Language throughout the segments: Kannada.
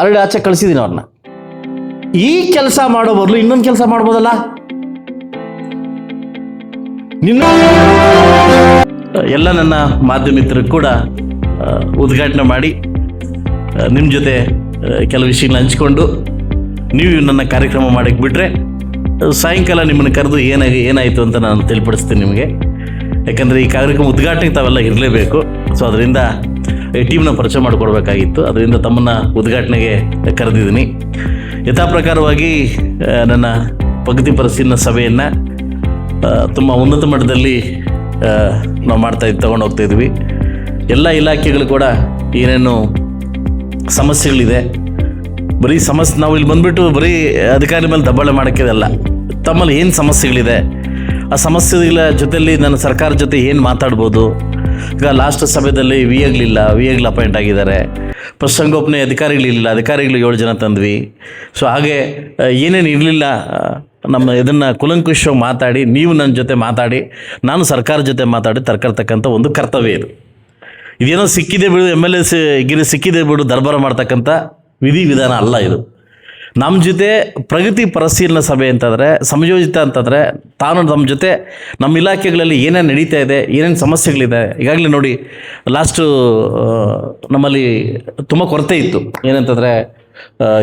ಆಲ್ರೆಡಿ ಆಚೆ ಕಳಿಸಿದ್ದೀನಿ ಅವ್ರನ್ನ ಈ ಕೆಲಸ ಮಾಡೋ ಬದಲು ಇನ್ನೊಂದು ಕೆಲಸ ಮಾಡ್ಬೋದಲ್ಲ? ನಿನ್ನ ಎಲ್ಲ ನನ್ನ ಮಾಧ್ಯಮಿತರು ಕೂಡ ಉದ್ಘಾಟನೆ ಮಾಡಿ ನಿಮ್ಮ ಜೊತೆ ಕೆಲವು ವಿಷಯಗಳನ್ನ ಹಂಚ್ಕೊಂಡು ನೀವು ನನ್ನ ಕಾರ್ಯಕ್ರಮ ಮಾಡಕ್ಕೆ ಬಿಟ್ಟರೆ ಸಾಯಂಕಾಲ ನಿಮ್ಮನ್ನು ಕರೆದು ಏನಾಗಿ, ಏನಾಯಿತು ಅಂತ ನಾನು ತಿಳಿಪಡಿಸ್ತೀನಿ ನಿಮಗೆ. ಯಾಕಂದರೆ ಈ ಕಾರ್ಯಕ್ರಮ ಉದ್ಘಾಟನೆ ತಾವೆಲ್ಲ ಇರಲೇಬೇಕು. ಸೊ ಅದರಿಂದ ಟೀಮ್ನ ಪರಿಚಯ ಮಾಡಿಕೊಡ್ಬೇಕಾಗಿತ್ತು. ಅದರಿಂದ ತಮ್ಮನ್ನು ಉದ್ಘಾಟನೆಗೆ ಕರೆದಿದ್ದೀನಿ. ಯಥಾ ಪ್ರಕಾರವಾಗಿ ನನ್ನ ಪ್ರಗತಿ ಪರಿಸ್ಥಿತಿನ ಸಭೆಯನ್ನು ತುಂಬ ಉನ್ನತ ಮಟ್ಟದಲ್ಲಿ ನಾವು ಮಾಡ್ತಾ ತಗೊಂಡು ಹೋಗ್ತಾ ಇದ್ವಿ. ಎಲ್ಲ ಇಲಾಖೆಗಳು ಕೂಡ ಏನೇನು ಸಮಸ್ಯೆಗಳಿದೆ. ಬರೀ ಸಮಸ್ಯೆ, ನಾವು ಇಲ್ಲಿ ಬಂದುಬಿಟ್ಟು ಬರೀ ಅಧಿಕಾರಿ ಮೇಲೆ ದಬ್ಬಾಳೆ ಮಾಡೋಕ್ಕಿದೆಲ್ಲ ತಮ್ಮಲ್ಲಿ ಏನು ಸಮಸ್ಯೆಗಳಿದೆ? ಆ ಸಮಸ್ಯೆಗಳ ಜೊತೆಯಲ್ಲಿ ನನ್ನ ಸರ್ಕಾರ ಜೊತೆ ಏನು ಮಾತಾಡ್ಬೋದು? ಈಗ ಲಾಸ್ಟ್ ಸಮಯದಲ್ಲಿ ವಿ ಎಗ್ಲಿಲ್ಲ ವಿ ಎಗ್ಲ್ ಅಪಾಯಿಂಟ್ ಆಗಿದ್ದಾರೆ. ಪ್ರಸಂಗೋಪನೆ ಅಧಿಕಾರಿಗಳಿಲ್ಲ ಅಧಿಕಾರಿಗಳು ಏಳು ಜನ ತಂದ್ವಿ. ಸೊ ಹಾಗೆ ಏನೇನು ಇರಲಿಲ್ಲ ನಮ್ಮ ಇದನ್ನು ಕುಲಂಕುಷವಾಗಿ ಮಾತಾಡಿ, ನೀವು ನನ್ನ ಜೊತೆ ಮಾತಾಡಿ, ನಾನು ಸರ್ಕಾರ ಜೊತೆ ಮಾತಾಡಿ ತರ್ಕರ್ತಕ್ಕಂಥ ಒಂದು ಕರ್ತವ್ಯ ಇದು. ಇದೇನೋ ಸಿಕ್ಕಿದೆ ಬಿಡು ಎಂ ಎಲ್ ಎ ಗಿರಿ ಸಿಕ್ಕಿದೆ ಬಿಡು, ದರ್ಬಾರ ಮಾಡ್ತಕ್ಕಂಥ ವಿಧಿ ವಿಧಾನ ಅಲ್ಲ ಇದು. ನಮ್ಮ ಜೊತೆ ಪ್ರಗತಿ ಪರಿಶೀಲನಾ ಸಭೆ ಅಂತಂದರೆ ಸಂಯೋಜಿತ ಅಂತಂದರೆ, ತಾನು ನಮ್ಮ ಜೊತೆ ನಮ್ಮ ಇಲಾಖೆಗಳಲ್ಲಿ ಏನೇನು ನಡೀತಾ ಇದೆ, ಏನೇನು ಸಮಸ್ಯೆಗಳಿದೆ, ಈಗಾಗಲೇ ನೋಡಿ ಲಾಸ್ಟು ನಮ್ಮಲ್ಲಿ ತುಂಬ ಕೊರತೆ ಇತ್ತು. ಏನಂತಂದರೆ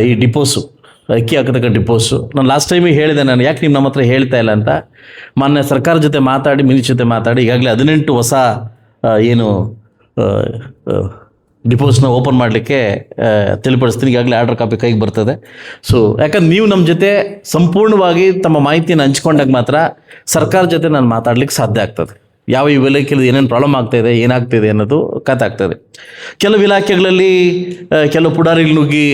ಈ ಡಿಪೋಸು, ಅಕ್ಕಿ ಹಾಕತಕ್ಕ ಡಿಪೋಸು. ನಾನು ಲಾಸ್ಟ್ ಟೈಮಿಗೆ ಹೇಳಿದೆ ನಾನು, ಯಾಕೆ ನೀವು ನಮ್ಮ ಹತ್ರ ಹೇಳ್ತಾ ಇಲ್ಲ ಅಂತ? ಮಾನ್ಯ ಸರ್ಕಾರ ಜೊತೆ ಮಾತಾಡಿ, ಮಿನಿ ಜೊತೆ ಮಾತಾಡಿ, ಈಗಾಗಲೇ ಹದಿನೆಂಟು ಹೊಸ ಏನು ಡಿಪೋಸ್ನ ಓಪನ್ ಮಾಡಲಿಕ್ಕೆ ತಿಳಿಪಡಿಸ್ತೀನಿ. ಈಗಾಗಲೇ ಆರ್ಡರ್ ಕಾಪಿ ಕೈಗೆ ಬರ್ತದೆ. ಸೊ ಯಾಕಂದ್ರೆ ನೀವು ನಮ್ಮ ಜೊತೆ ಸಂಪೂರ್ಣವಾಗಿ ತಮ್ಮ ಮಾಹಿತಿಯನ್ನು ಹಂಚ್ಕೊಂಡಾಗ ಮಾತ್ರ ಸರ್ಕಾರ ಜೊತೆ ನಾನು ಮಾತಾಡ್ಲಿಕ್ಕೆ ಸಾಧ್ಯ ಆಗ್ತದೆ. ಯಾವ ಈ ಇಲಾಖೆಯಲ್ಲಿ ಏನೇನು ಪ್ರಾಬ್ಲಮ್ ಆಗ್ತಾಯಿದೆ ಏನಾಗ್ತಿದೆ ಅನ್ನೋದು ಕಥಾಗ್ತದೆ ಕೆಲವು ಇಲಾಖೆಗಳಲ್ಲಿ ಕೆಲವು ಪುಡಾರಿಗಳು ನುಗ್ಗಿ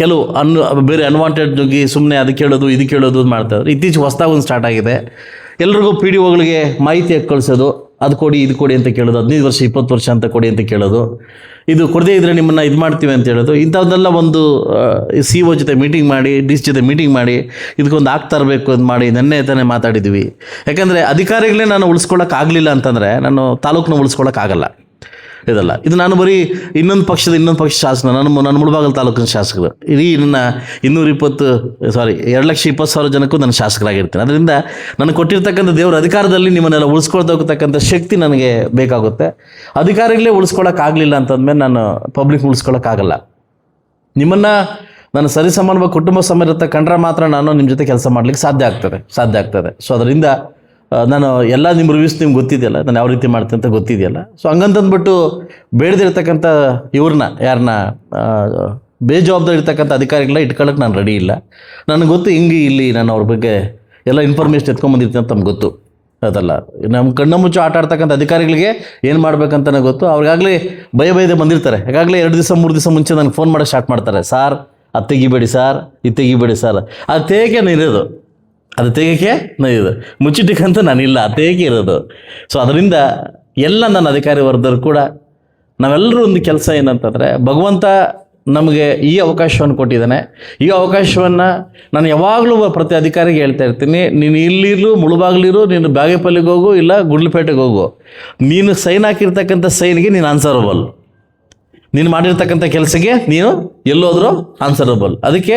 ಕೆಲವು ಅನ್, ಬೇರೆ ಅನ್ವಾಂಟೆಡ್ ನುಗ್ಗಿ ಸುಮ್ಮನೆ ಅದು ಕೇಳೋದು, ಇದು ಕೇಳೋದು ಮಾಡ್ತಾರೆ ಇತ್ತೀಚೆಗೆ ಹೊಸದಾಗಿ ಒಂದು ಸ್ಟಾರ್ಟ್ ಆಗಿದೆ. ಎಲ್ರಿಗೂ ಪಿ ಡಿ ಒಗಳಿಗೆ ಮಾಹಿತಿ ಕಳಿಸೋದು ಅದು ಕೊಡಿ, ಇದು ಕೊಡಿ ಅಂತ ಕೇಳೋದು, ಹದಿನೈದು ವರ್ಷ, ಇಪ್ಪತ್ತು ವರ್ಷ ಅಂತ ಕೊಡಿ ಅಂತ ಕೇಳೋದು. ಇದು ಕೊಡದೇ ಇದ್ದರೆ ನಿಮ್ಮನ್ನು ಇದು ಮಾಡ್ತೀವಿ ಅಂತ ಹೇಳೋದು. ಇಂಥದ್ದೆಲ್ಲ ಒಂದು ಸಿ ಒ ಜೊತೆ ಮೀಟಿಂಗ್ ಮಾಡಿ ಡಿ ಜೊತೆ ಮೀಟಿಂಗ್ ಮಾಡಿ, ಇದಕ್ಕೊಂದು ಆಗ್ತಾ ಇರಬೇಕು ಅಂತ ಮಾಡಿ ನೆನ್ನೆ ತಾನೇ ಮಾತಾಡಿದ್ವಿ. ಯಾಕಂದರೆ ಅಧಿಕಾರಿಗಳೇ ನಾನು ಉಳಿಸ್ಕೊಳ್ಳೋಕ್ಕಾಗಲಿಲ್ಲ ಅಂತಂದರೆ ನಾನು ತಾಲೂಕನ್ನ ಉಳಿಸ್ಕೊಳ್ಳೋಕ್ಕಾಗಲ್ಲ ಇದಲ್ಲ. ಇದು ನಾನು ಬರೀ ಇನ್ನೊಂದು ಪಕ್ಷದ ಇನ್ನೊಂದು ಪಕ್ಷ ಶಾಸಕ ನಾನು ನನ್ನ ಮುಳಬಾಗಲ್ ತಾಲೂಕಿನ ಶಾಸಕರು. ಇಡೀ ನನ್ನ ಇನ್ನೂರ ಇಪ್ಪತ್ತು ಸಾರಿ ಎರಡು ಲಕ್ಷ ಇಪ್ಪತ್ತು ಸಾವಿರ ಜನಕ್ಕೂ ನಾನು ಶಾಸಕರಾಗಿರ್ತೀನಿ. ಅದರಿಂದ ನಾನು ಕೊಟ್ಟಿರ್ತಕ್ಕಂಥ ದೇವರ ಅಧಿಕಾರದಲ್ಲಿ ನಿಮ್ಮನ್ನೆಲ್ಲ ಉಳಿಸ್ಕೊಳ್ತಾ ಹೋಗ್ತಕ್ಕಂಥ ಶಕ್ತಿ ನನಗೆ ಬೇಕಾಗುತ್ತೆ. ಅಧಿಕಾರಿಗಳೇ ಉಳಿಸ್ಕೊಳ್ಳೋಕ್ಕಾಗಲಿಲ್ಲ ಅಂತಂದ್ಮೇಲೆ ನಾನು ಪಬ್ಲಿಕ್ ಉಳಿಸ್ಕೊಳ್ಳೋಕ್ಕಾಗಲ್ಲ ನಿಮ್ಮನ್ನು ನಾನು ಸರಿಸಮಾನವಾಗಿ ಕುಟುಂಬ ಸಮೇತ ಕಂಡ್ರೆ ಮಾತ್ರ ನಾನು ನಿಮ್ಮ ಜೊತೆ ಕೆಲಸ ಮಾಡಲಿಕ್ಕೆ ಸಾಧ್ಯ ಆಗ್ತದೆ ಸಾಧ್ಯ ಆಗ್ತದೆ. ಸೊ ಅದರಿಂದ ನಾನು ಎಲ್ಲ ನಿಮ್ಮ ರಿವ್ಯೂಸ್ ನಿಮ್ಗೆ ಗೊತ್ತಿದೆಯಲ್ಲ, ನಾನು ಯಾವ ರೀತಿ ಮಾಡ್ತೀನಿ ಅಂತ ಗೊತ್ತಿದೆಯಲ್ಲ. ಸೊ ಹಂಗಂತಂದ್ಬಿಟ್ಟು ಬೇಡದಿರ್ತಕ್ಕಂಥ ಇವ್ರನ್ನ, ಯಾರನ್ನ ಬೇಜವಾಬ್ದಾರಿ ಇರ್ತಕ್ಕಂಥ ಅಧಿಕಾರಿಗಳನ್ನ ಇಟ್ಕೊಳ್ಳೋಕೆ ನಾನು ರೆಡಿ ಇಲ್ಲ. ನನಗೆ ಗೊತ್ತು ಹಿಂಗೆ ಇಲ್ಲಿ ನಾನು ಅವ್ರ ಬಗ್ಗೆ ಎಲ್ಲ ಇನ್ಫಾರ್ಮೇಷನ್ ಎತ್ಕೊಂಬಂದಿರ್ತೀನಿ ಅಂತ ನಮ್ಗೆ ಗೊತ್ತು. ಅದಲ್ಲ ನಮ್ಮ ಕಣ್ಣ ಮುಚ್ಚು ಆಟ ಆಡ್ತಕ್ಕಂಥ ಅಧಿಕಾರಿಗಳಿಗೆ ಏನು ಮಾಡ್ಬೇಕಂತಲೇ ಗೊತ್ತು. ಅವ್ರಿಗಾಗಲೇ ಭಯ ಭಯದೆ ಬಂದಿರ್ತಾರೆ. ಯಾಕಾಗಲೇ ಎರಡು ದಿವಸ, ಮೂರು ದಿವಸ ಮುಂಚೆ ನನಗೆ ಫೋನ್ ಮಾಡೋಕ್ಕೆ ಸ್ಟಾರ್ಟ್ ಮಾಡ್ತಾರೆ. ಸಾರ್ ಅದು ತೆಗಿಬೇಡಿ ಸಾರ್ ಇದು ತೆಗಿಬೇಡಿ ಸಾರ್ ಅದು ತೇಗೆ ಇರೋದು. ಅದು ತೆಗೆಯಕ್ಕೆ ಇದು ಮುಚ್ಚಿಟ್ಟಕ್ಕಂತ ನಾನಿಲ್ಲ ಅದು ತೇಗೆ ಇರೋದು. ಸೊ ಅದರಿಂದ ಎಲ್ಲ ನನ್ನ ಅಧಿಕಾರಿ ವರ್ಗದವರು ಕೂಡ ನಾವೆಲ್ಲರೂ ಒಂದು ಕೆಲಸ ಏನಂತಂದರೆ, ಭಗವಂತ ನಮಗೆ ಈ ಅವಕಾಶವನ್ನು ಕೊಟ್ಟಿದ್ದಾನೆ. ಈ ಅವಕಾಶವನ್ನು ನಾನು ಯಾವಾಗಲೂ ಪ್ರತಿ ಅಧಿಕಾರಿಗೆ ಹೇಳ್ತಾ ಇರ್ತೀನಿ. ನೀನು ಇಲ್ಲಿರು, ಮುಳುಬಾಗ್ಲಿರು, ನೀನು ಬಾಗೇಪಲ್ಲಿಗೆ ಹೋಗು, ಇಲ್ಲ ಗುಡ್ಲಪೇಟೆಗೆ ಹೋಗು. ನೀನು ಸೈನ್ ಹಾಕಿರ್ತಕ್ಕಂಥ ಸೈನ್ಗೆ ನೀನು ಆನ್ಸರಬಲ್ ನೀನು ಮಾಡಿರ್ತಕ್ಕಂಥ ಕೆಲಸಕ್ಕೆ ನೀನು ಎಲ್ಲೋದ್ರೂ ಆನ್ಸರಬಲ್ ಅದಕ್ಕೆ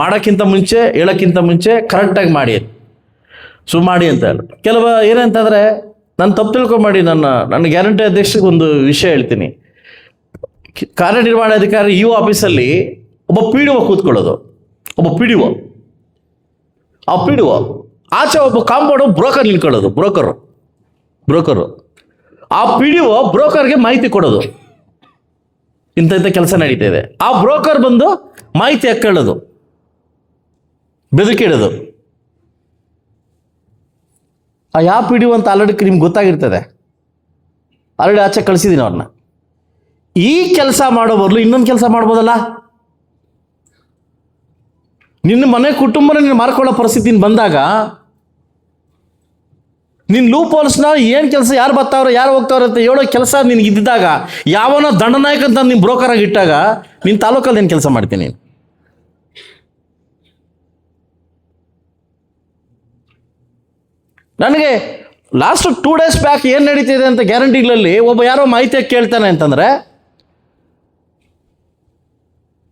ಮಾಡೋಕ್ಕಿಂತ ಮುಂಚೆ, ಹೇಳೋಕ್ಕಿಂತ ಮುಂಚೆ ಕರೆಕ್ಟಾಗಿ ಮಾಡಿ. ಸೊ ಮಾಡಿ ಅಂತ ಹೇಳಿ. ಕೆಲವು ಏನಂತಂದರೆ, ನಾನು ತಪ್ಪು ತಿಳ್ಕೊಂಬೇಡಿ ನನ್ನ ನನ್ನ ಗ್ಯಾರಂಟಿ ಅಧ್ಯಕ್ಷಕ್ಕೆ ಒಂದು ವಿಷಯ ಹೇಳ್ತೀನಿ. ಕಾರ್ಯನಿರ್ವಹಣಾಧಿಕಾರಿ ಯು ಆಫೀಸಲ್ಲಿ ಒಬ್ಬ ಪಿ ಡಿ ಒ ಕೂತ್ಕೊಳ್ಳೋದು. ಒಬ್ಬ ಪಿ ಡಿ ಒ ಆ ಪಿ ಡಿ ಒ ಆಚೆ ಒಬ್ಬ ಕಾಂಪೌಂಡು ಬ್ರೋಕರ್ ನಿಲ್ಕೊಳ್ಳೋದು ಬ್ರೋಕರು ಬ್ರೋಕರು ಆ ಪಿ ಡಿ ಒ ಬ್ರೋಕರ್ಗೆ ಮಾಹಿತಿ ಕೊಡೋದು. ಇಂಥ ಇಂಥ ಕೆಲಸ ನಡೀತಾ ಇದೆ ಆ ಬ್ರೋಕರ್ ಬಂದು ಮಾಹಿತಿ ಹಾಕೊಳ್ಳೋದು ಬೆದಕಿಡೋದು ಆ ಯಾವ ಪಿ ಡಿ ಅಂತ ಆಲ್ರೆಡಿ ನಿಮ್ಗೆ ಗೊತ್ತಾಗಿರ್ತದೆ. ಆಲ್ರೆಡಿ ಆಚೆ ಕಳಿಸಿದ್ದೀನಿ ಅವ್ರನ್ನ. ಈ ಕೆಲಸ ಮಾಡೋ ಬದಲು ಇನ್ನೊಂದು ಕೆಲಸ ಮಾಡ್ಬೋದಲ್ಲ? ನಿನ್ನ ಮನೆ ಕುಟುಂಬನ ನೀನು ಮಾರ್ಕೊಳ್ಳೋ ಪರಿಸ್ಥಿತಿನ ಬಂದಾಗ ನಿನ್ನ ಲೂಪ್ ಹೋಲ್ಸ್ನ ಏನು ಕೆಲಸ, ಯಾರು ಬರ್ತಾವ್ರೆ ಯಾರು ಹೋಗ್ತಾವ್ರೆ ಅಂತ ಹೇಳೋ ಕೆಲಸ ನಿನಗೆ ಇದ್ದಿದ್ದಾಗ, ಯಾವನೋ ದಂಡನಾಯಕ ಅಂತ ನಿಮ್ಮ ಬ್ರೋಕರ್ ಆಗಿ ಇಟ್ಟಾಗ ನಿನ್ನ ತಾಲೂಕಲ್ಲಿ ಏನು ಕೆಲಸ ಮಾಡ್ತೀನಿ? ನನಗೆ ಲಾಸ್ಟ್ ಟೂ ಡೇಸ್ ಬ್ಯಾಕ್ ಏನು ನಡೀತಿದೆ ಅಂತ ಗ್ಯಾರಂಟಿಗಳಲ್ಲಿ ಒಬ್ಬ ಯಾರೋ ಮಾಹಿತಿ ಕೇಳ್ತಾನೆ ಅಂತಂದರೆ,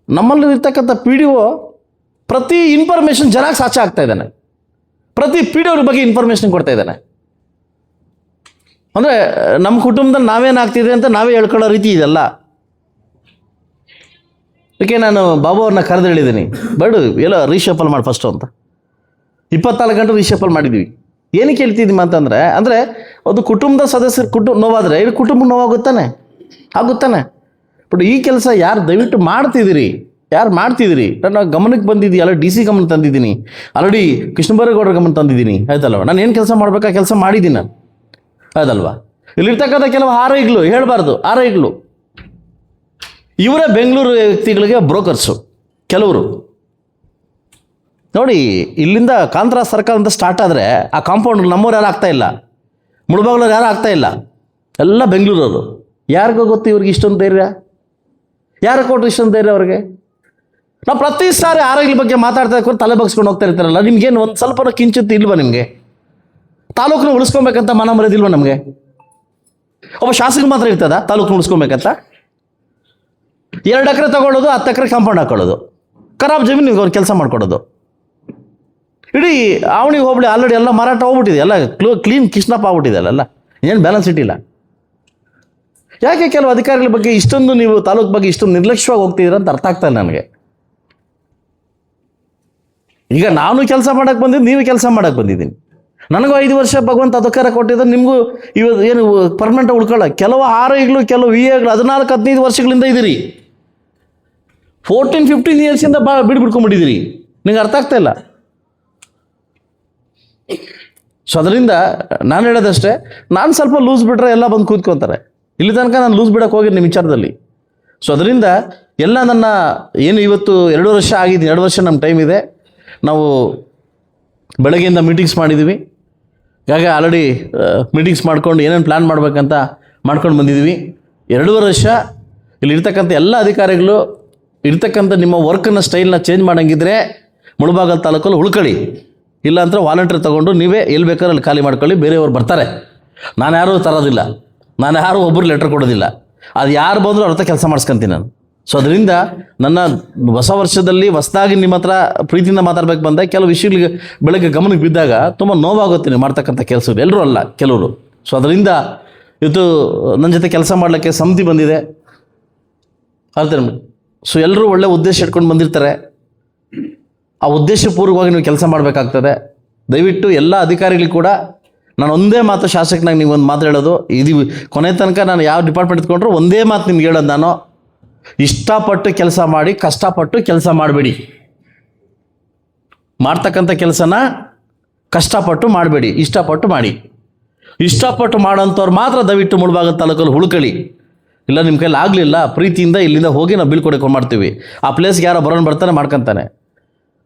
ನಮ್ಮಲ್ಲಿ ಇರ್ತಕ್ಕಂಥ ಪಿ ಡಿ ಒ ಪ್ರತಿ ಇನ್ಫಾರ್ಮೇಷನ್ ಜನಕ್ಕೆ ಸಾಚ ಆಗ್ತಾ ಇದ್ದಾನೆ. ಪ್ರತಿ ಪಿ ಡಿ ಬಗ್ಗೆ ಇನ್ಫಾರ್ಮೇಷನ್ ಕೊಡ್ತಾ ಇದ್ದಾನೆ. ಅಂದರೆ ನಮ್ಮ ಕುಟುಂಬದಲ್ಲಿ ನಾವೇನಾಗ್ತಿದೆ ಅಂತ ನಾವೇ ಹೇಳ್ಕೊಳ್ಳೋ ರೀತಿ ಇದೆಲ್ಲ. ಅದಕ್ಕೆ ನಾನು ಬಾಬು ಅವ್ರನ್ನ ಕರೆದು ಹೇಳಿದ್ದೀನಿ ಬೇಡ, ಎಲ್ಲ ರೀಶಫಲ್ ಮಾಡಿ ಫಸ್ಟು ಅಂತ. ಇಪ್ಪತ್ನಾಲ್ಕು ಗಂಟೆ ರೀಶಫಲ್ ಮಾಡಿದ್ವಿ ಏನಕ್ಕೆ ಹೇಳ್ತಿದ್ದೀವಿ ಅಂತಂದರೆ, ಅಂದರೆ ಅದು ಕುಟುಂಬದ ಸದಸ್ಯರು ಕುಟುಂಬ ನೋವಾದರೆ ಇಲ್ಲಿ ಕುಟುಂಬ ನೋವಾಗುತ್ತಾನೆ? ಆಗುತ್ತಾನೆ. ಬಟ್ ಈ ಕೆಲಸ ಯಾರು ದಯವಿಟ್ಟು ಮಾಡ್ತಿದ್ದೀರಿ? ಯಾರು ಮಾಡ್ತಿದ್ದೀರಿ? ನನ್ನ ಗಮನಕ್ಕೆ ಬಂದಿದ್ದೀಯಲ್ಲ ಡಿ ಸಿ ಗಮನ ತಂದಿದ್ದೀನಿ. ಆಲ್ರೆಡಿ ಕೃಷ್ಣಬೈರೇಗೌಡರ ಗಮನ ತಂದಿದ್ದೀನಿ. ಆಯ್ತಲ್ಲ ನಾನು ಏನು ಕೆಲಸ ಮಾಡ್ಬೇಕಾ? ಕೆಲಸ ಮಾಡಿದ್ದೀನಿ ನಾನು. ಹೌದಲ್ವಾ? ಇಲ್ಲಿರ್ತಕ್ಕಂಥ ಕೆಲವು ಆರೈಗಳು ಹೇಳಬಾರ್ದು ಆರೈಗಳು ಇವರೇ ಬೆಂಗಳೂರು ವ್ಯಕ್ತಿಗಳಿಗೆ ಬ್ರೋಕರ್ಸು, ಕೆಲವರು. ನೋಡಿ, ಇಲ್ಲಿಂದ ಕಾಂತರ ಸರ್ಕಲ್ ಅಂತ ಸ್ಟಾರ್ಟ್ ಆದರೆ ಆ ಕಾಂಪೌಂಡ್ ನಮ್ಮವ್ರು ಯಾರು ಆಗ್ತಾ ಇಲ್ಲ? ಮುಳಬಾಗ್ಲವ್ರು ಯಾರು ಆಗ್ತಾ ಇಲ್ಲ? ಎಲ್ಲ ಬೆಂಗಳೂರವರು. ಯಾರಿಗೋ ಗೊತ್ತು ಇವ್ರಿಗೆ ಇಷ್ಟೊಂದು ಧೈರ್ಯ? ಯಾರು ಕೊಟ್ಟರು ಇಷ್ಟೊಂದು ಧೈರ್ಯ ಅವ್ರಿಗೆ? ನಾವು ಪ್ರತಿ ಸಾರಿ ಆರೋಗ್ಯದ ಬಗ್ಗೆ ಮಾತಾಡ್ತಾ ಕೂಡ ತಲೆ ಬಗ್ಸ್ಕೊಂಡು ಹೋಗ್ತಾ ಇರ್ತಾರಲ್ಲ, ನಿಮ್ಗೇನು ಒಂದು ಸ್ವಲ್ಪ ಕಿಂಚಿತ್ತು ಇಲ್ವಾ ನಿಮಗೆ? ತಾಲೂಕನ್ನ ಉಳಿಸ್ಕೊಬೇಕಂತ ಮನ ಮರೆದಿಲ್ವ ನಮಗೆ? ಒಬ್ಬ ಶಾಸಕ ಮಾತ್ರ ಇರ್ತದ? ತಾಲೂಕನ್ನ ಉಳಿಸ್ಕೊಬೇಕಂತ? ಎರಡು ಎಕರೆ ತಗೊಳ್ಳೋದು, ಹತ್ತು ಎಕರೆ ಕಾಂಪೌಂಡ್ ಹಾಕೊಳ್ಳೋದು. ಖರಾಬ್ ಜಮೀನಿಗೆ ಅವ್ರು ಕೆಲಸ ಮಾಡ್ಕೊಡೋದು. ಇಡೀ ಅವನಿಗೆ ಹೋಗ್ಬಿಡಿ ಆಲ್ರೆಡಿ ಎಲ್ಲ ಮಾರಾಟ ಹೋಗ್ಬಿಟ್ಟಿದೆ. ಎಲ್ಲ ಕ್ಲೋ ಕ್ಲೀನ್ ಕಿಶ್ನಪ್ ಆಗ್ಬಿಟ್ಟಿದೆ ಅಲ್ಲ ಏನು ಬ್ಯಾಲೆನ್ಸ್ ಇಟ್ಟಿಲ್ಲ. ಯಾಕೆ ಕೆಲವು ಅಧಿಕಾರಿಗಳ ಬಗ್ಗೆ ಇಷ್ಟೊಂದು ನೀವು ತಾಲೂಕು ಬಗ್ಗೆ ಇಷ್ಟೊಂದು ನಿರ್ಲಕ್ಷ್ಯವಾಗಿ ಹೋಗ್ತಿದ್ದೀರ ಅಂತ ಅರ್ಥ ಆಗ್ತಾ ಇಲ್ಲ ನನಗೆ. ಈಗ ನಾನು ಕೆಲಸ ಮಾಡಕ್ಕೆ ಬಂದಿದ್ದು, ನೀವು ಕೆಲಸ ಮಾಡಕ್ಕೆ ಬಂದಿದ್ದೀನಿ. ನನಗೂ ಐದು ವರ್ಷ ಭಗವಂತ ಅಧಿಕಾರ ಕೊಟ್ಟಿದ್ರು ನಿಮಗೂ ಇವತ್ತು ಏನು ಪರ್ಮನೆಂಟ್ ಉಳ್ಕೊಳ್ಳ. ಕೆಲವು ಆರೋಗ್ಯಗಳು ಕೆಲವು ವಿ ಎಗಳು ಹದಿನಾಲ್ಕು, ಹದಿನೈದು ವರ್ಷಗಳಿಂದ ಇದ್ದೀರಿ. ಫೋರ್ಟೀನ್ ಫಿಫ್ಟೀನ್ ಇಯರ್ಸಿಂದ ಬಾ ಬಿಡು ನಿಮ್ಗೆ ಅರ್ಥ ಆಗ್ತಾ ಇಲ್ಲ? ಸೊ ಅದರಿಂದ ನಾನು ಹೇಳೋದಷ್ಟೇ, ನಾನು ಸ್ವಲ್ಪ ಲೂಸ್ ಬಿಟ್ರೆ ಎಲ್ಲ ಬಂದು ಕೂತ್ಕೊತಾರೆ. ಇಲ್ಲಿ ತನಕ ನಾನು ಲೂಸ್ ಬಿಡಕ್ಕೆ ಹೋಗಿ ನಿಮ್ಮ ವಿಚಾರದಲ್ಲಿ. ಸೊ ಅದರಿಂದ ಎಲ್ಲ ನನ್ನ ಏನು ಇವತ್ತು ಎರಡು ವರ್ಷ ಆಗಿದೆ, ಎರಡು ವರ್ಷ ನಮ್ಮ ಟೈಮ್ ಇದೆ. ನಾವು ಬೆಳಗ್ಗೆಯಿಂದ ಮೀಟಿಂಗ್ಸ್ ಮಾಡಿದ್ದೀವಿ ಈಗಾಗ ಆಲ್ರೆಡಿ ಮೀಟಿಂಗ್ಸ್ ಮಾಡ್ಕೊಂಡು ಏನೇನು ಪ್ಲ್ಯಾನ್ ಮಾಡಬೇಕಂತ ಮಾಡ್ಕೊಂಡು ಬಂದಿದ್ದೀವಿ ಎರಡೂವರೆ ವರ್ಷ ಇಲ್ಲಿ ಇರ್ತಕ್ಕಂಥ ಎಲ್ಲ ಅಧಿಕಾರಿಗಳು ಇರ್ತಕ್ಕಂಥ ನಿಮ್ಮ ವರ್ಕನ್ನ ಸ್ಟೈಲ್ನ ಚೇಂಜ್ ಮಾಡಂಗಿದ್ರೆ ಮುಳುಬಾಗಲ್ ತಾಲೂಕಲ್ಲಿ ಉಳ್ಕೊಳ್ಳಿ. ಇಲ್ಲಾಂದ್ರೆ ವಾಲಂಟಿಯರ್ ತೊಗೊಂಡು ನೀವೇ ಎಲ್ಲಿ ಬೇಕಾದ್ರೆ ಅಲ್ಲಿ ಖಾಲಿ ಮಾಡ್ಕೊಳ್ಳಿ, ಬೇರೆಯವರು ಬರ್ತಾರೆ. ನಾನು ಯಾರೂ ತರೋದಿಲ್ಲ. ನಾನು ಯಾರು ಒಬ್ಬರು ಲೆಟ್ರ್ ಕೊಡೋದಿಲ್ಲ. ಅದು ಯಾರು ಬಂದರೂ ಅವ್ರ ಕೆಲಸ ಮಾಡಿಸ್ಕೊಂತೀನಿ ನಾನು. ಸೊ ಅದರಿಂದ ನನ್ನ ಹೊಸ ವರ್ಷದಲ್ಲಿ ಹೊಸದಾಗಿ ನಿಮ್ಮ ಹತ್ರ ಪ್ರೀತಿಯಿಂದ ಮಾತಾಡ್ಬೇಕು ಬಂದಾಗ ಕೆಲವು ವಿಷಯಗಳಿಗೆ ಬೆಳಗ್ಗೆ ಗಮನಕ್ಕೆ ಬಿದ್ದಾಗ ತುಂಬ ನೋವಾಗುತ್ತೆ ನೀವು ಮಾಡ್ತಕ್ಕಂಥ ಕೆಲಸ ಎಲ್ಲರೂ ಅಲ್ಲ, ಕೆಲವರು. ಸೊ ಅದರಿಂದ ಇವತ್ತು ನನ್ನ ಜೊತೆ ಕೆಲಸ ಮಾಡಲಿಕ್ಕೆ ಸಮಿತಿ ಬಂದಿದೆ. ಅರ್ಥ ಸೊ ಎಲ್ಲರೂ ಒಳ್ಳೆ ಉದ್ದೇಶ ಇಟ್ಕೊಂಡು ಬಂದಿರ್ತಾರೆ. ಆ ಉದ್ದೇಶಪೂರ್ವಕವಾಗಿ ನೀವು ಕೆಲಸ ಮಾಡಬೇಕಾಗ್ತದೆ. ದಯವಿಟ್ಟು ಎಲ್ಲ ಅಧಿಕಾರಿಗಳು ಕೂಡ ನಾನು ಒಂದೇ ಮಾತು ಶಾಸಕನಾಗಿ ನೀವು ಒಂದು ಮಾತು ಹೇಳೋದು. ಇದು ಕೊನೆ ತನಕ ನಾನು ಯಾವ ಡಿಪಾರ್ಟ್ಮೆಂಟ್ ಇಟ್ಕೊಂಡ್ರು ಒಂದೇ ಮಾತು ನಿಮ್ಗೆ ಹೇಳೋದು ನಾನು. ಇಷ್ಟಪಟ್ಟು ಕೆಲಸ ಮಾಡಿ, ಕಷ್ಟಪಟ್ಟು ಕೆಲಸ ಮಾಡಬೇಡಿ. ಮಾಡ್ತಕ್ಕಂಥ ಕೆಲಸನ ಕಷ್ಟಪಟ್ಟು ಮಾಡಬೇಡಿ, ಇಷ್ಟಪಟ್ಟು ಮಾಡಿ. ಇಷ್ಟಪಟ್ಟು ಮಾಡೋಂಥವ್ರು ಮಾತ್ರ ದಯವಿಟ್ಟು ಮುಳುಬಾಗ ತಾಲೂಕಲ್ಲಿ ಹುಳ್ಕಳಿ ಇಲ್ಲ, ನಿಮ್ಮ ಕೈಲಿ ಆಗಲಿಲ್ಲ, ಪ್ರೀತಿಯಿಂದ ಇಲ್ಲಿಂದ ಹೋಗಿ ನಾವು ಬಿಲ್ ಕೊಡಕ್ಕೆ ಮಾಡ್ತೀವಿ. ಆ ಪ್ಲೇಸ್ಗೆ ಯಾರೋ ಬರೋಣ ಬರ್ತಾನೆ, ಮಾಡ್ಕೊತಾನೆ.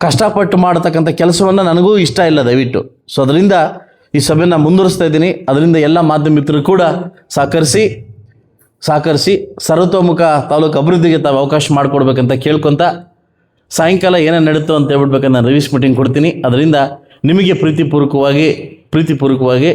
ಕಷ್ಟಪಟ್ಟು ಮಾಡತಕ್ಕಂಥ ಕೆಲಸವನ್ನು ನನಗೂ ಇಷ್ಟ ಇಲ್ಲ ದಯವಿಟ್ಟು. ಸೊ ಅದರಿಂದ ಈ ಸಭೆನ ಮುಂದುವರಿಸ್ತಾ ಇದ್ದೀನಿ. ಅದರಿಂದ ಎಲ್ಲ ಮಾಧ್ಯಮ ಮಿತ್ರರು ಕೂಡ ಸಹಕರಿಸಿ ಸಹಕರಿಸಿ ಸರ್ವತೋಮುಖ ತಾಲೂಕು ಅಭಿವೃದ್ಧಿಗೆ ತಾವು ಅವಕಾಶ ಮಾಡಿಕೊಡ್ಬೇಕಂತ ಕೇಳ್ಕೊತ ಸಾಯಂಕಾಲ ಏನೇನು ನಡೀತು ಅಂತ ಹೇಳ್ಬಿಡ್ಬೇಕಂತ ನಾನು ರಿವ್ಯೂಸ್ ಮೀಟಿಂಗ್ ಕೊಡ್ತೀನಿ. ಅದರಿಂದ ನಿಮಗೆ ಪ್ರೀತಿಪೂರ್ವಕವಾಗಿ ಪ್ರೀತಿಪೂರ್ವಕವಾಗಿ